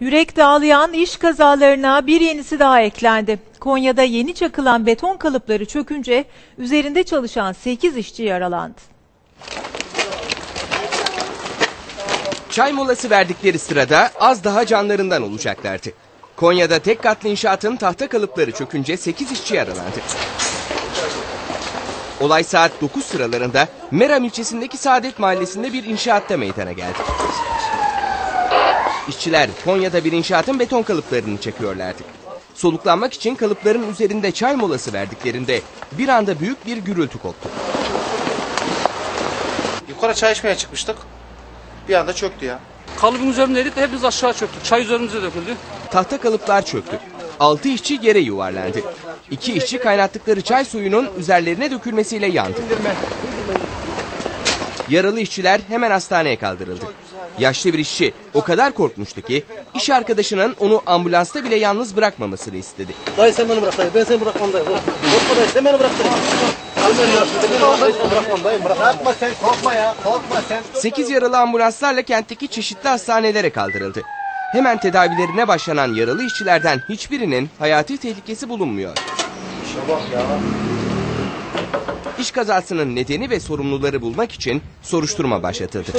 Yürek dağlayan iş kazalarına bir yenisi daha eklendi. Konya'da yeni çakılan beton kalıpları çökünce üzerinde çalışan 8 işçi yaralandı. Çay molası verdikleri sırada az daha canlarından olacaklardı. Konya'da tek katlı inşaatın tahta kalıpları çökünce 8 işçi yaralandı. Olay saat 9 sıralarında Meram ilçesindeki Saadet Mahallesi'nde bir inşaatta meydana geldi. İşçiler Konya'da bir inşaatın beton kalıplarını çekiyorlardı. Soluklanmak için kalıpların üzerinde çay molası verdiklerinde bir anda büyük bir gürültü koptu. Yukarı çay içmeye çıkmıştık. Bir anda çöktü ya. Kalıbın üzerindeydik de hepimiz aşağı çöktük. Çay üzerimize döküldü. Tahta kalıplar çöktü. 6 işçi yere yuvarlandı. 2 işçi kaynattıkları çay suyunun üzerlerine dökülmesiyle yandı. Yaralı işçiler hemen hastaneye kaldırıldı. Yaşlı bir işçi o kadar korkmuştu ki iş arkadaşının onu ambulansta bile yalnız bırakmamasını istedi. Dayı sen beni bırak dayı. Ben seni bırakmam dayı. Korkma dayı sen beni bırak dayı. Bırakma sen korkma ya. Korkma sen. 8 yaralı ambulanslarla kentteki çeşitli hastanelere kaldırıldı. Hemen tedavilerine başlanan yaralı işçilerden hiçbirinin hayati tehlikesi bulunmuyor. İş kazasının nedeni ve sorumluları bulmak için soruşturma başlatıldı.